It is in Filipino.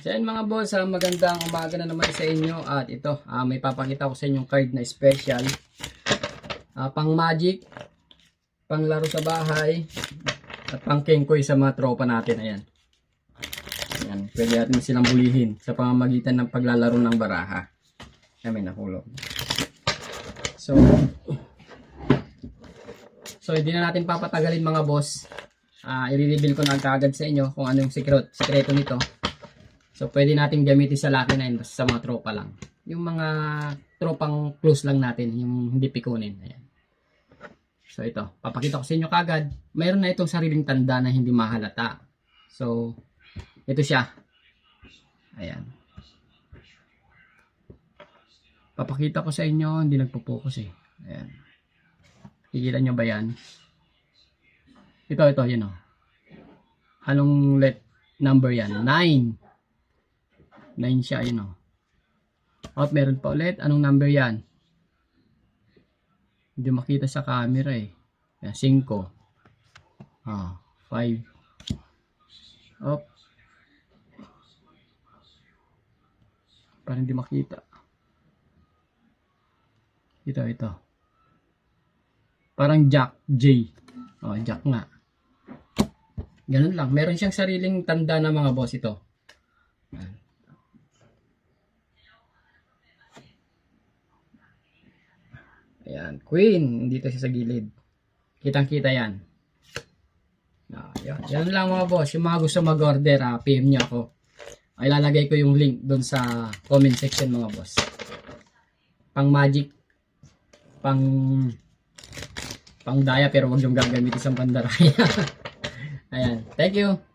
So yan mga boss, ah, magandang umaga na naman sa inyo at ito, ah, may papakita ko sa inyong card na special. Ah, pang magic, pang laro sa bahay, at pang kengkoy sa mga tropa natin. Ayan. Ayan, pwede natin silang bulihin sa pamamagitan ng paglalaro ng baraha. Ayan, may nakulog. So, so hindi na natin papatagalin mga boss. Ah, i-reveal ko na agad sa inyo kung ano yung secret, sekreto nito. So, pwede natin gamitin sa Lucky 9 basta sa mga tropa lang. Yung mga tropang close lang natin, yung hindi pikunin. Ayan. So, ito. Papakita ko sa inyo kagad. Mayroon na itong sariling tanda na hindi mahalata. So, ito siya. Ayan. Papakita ko sa inyo, hindi nagpo-focus eh. Ayan. Kikilan nyo ba yan? Ito, ito, yun o. Anong let number yan? 9. 9 siya, yun o. At meron pa ulit. Anong number yan? Hindi makita sa camera eh. Yan, 5. Ah, 5. Op. Parang hindi makita. Ito, ito. Parang Jack J. Oh, Jack nga. Ganun lang. Meron siyang sariling tanda na mga boss ito. Ayan, queen, dito siya sa gilid. Kitang-kita yan. Ah, yan. yan lang mga boss. Yung mga gusto mag-order, ah, PM niyo ako. Ay, lalagay ko yung link doon sa comment section mga boss. Pang magic, pang pang daya pero wag yung gagamitin sa pandaraya. Ayan. Thank you.